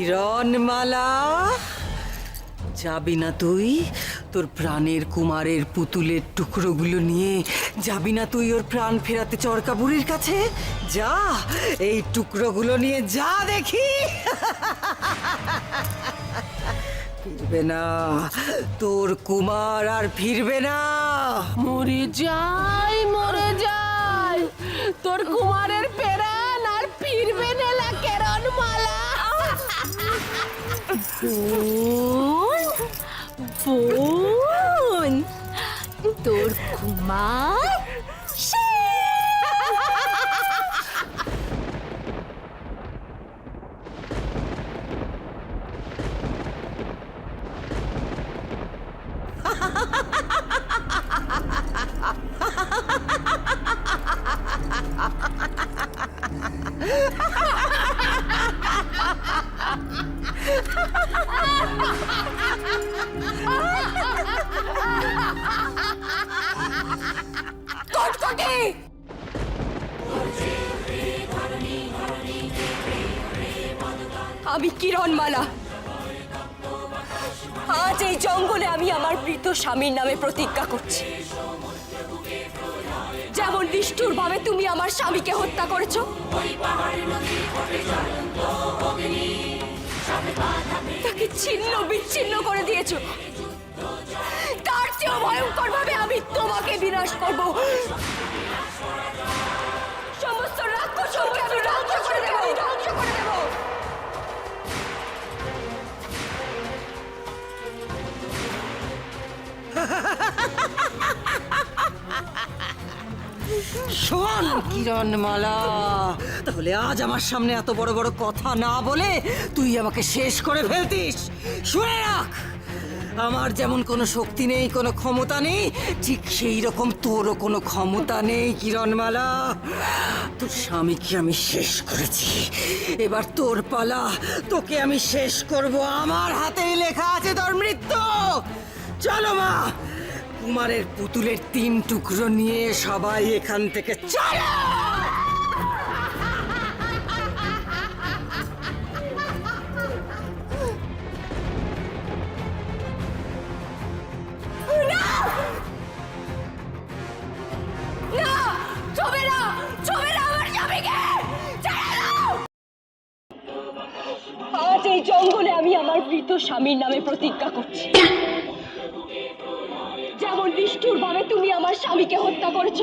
কিরণমালা যাবি না তুই? তোর প্রাণের কুমারের পুতুলের টুকরোগুলো নিয়ে যাবি না তুই ওর প্রাণ ফেরাতে চরকা বুড়ির কাছে? যা, এই টুকরোগুলো নিয়ে যা দেখি। ফিরবে না, তোর কুমার আর ফিরবে না। মরে যাই মরে যাই, তোর কুমারের পেরান বোন বোন তোর কুমার কটকটি আমি কিরণমালা। আজ এই জঙ্গলে আমি আমার মৃত স্বামীর নামে প্রতিজ্ঞা করছি। যেমন নিষ্ঠুর ভাবে তুমি আমার স্বামীকে হত্যা করেছ তাকে ছিন্ন বিচ্ছিন্ন করে দিয়েছ। তার চেয়েও ভয়ঙ্কর ভাবে আমি তোমাকে বিনাশ করব। শোন। কিরণমালা, তাহলে আজ আমার সামনে এত বড় বড় কথা না বলে তুই আমাকে শেষ করে ফেলতিস। শুনে রাখ, আমার যেমন কোনো শক্তি নেই, কোনো ক্ষমতা নেই, ঠিক সেই রকম তোরও কোনো ক্ষমতা নেই, কিরণমালা। তোর স্বামীকে আমি শেষ করেছি। এবার তোর পালা, তোকে আমি শেষ করব। আমার হাতেই লেখা আছে তোর মৃত্যু। চলো মা। কুমারের পুতুলের তিন টুকরো নিয়ে সবাই এখান থেকে চলো। এই জঙ্গলে আমি আমার মৃত স্বামীর নামে প্রতিজ্ঞা করছি। নিষ্ঠুর ভাবে তুমি আমার স্বামীকে হত্যা করেছ?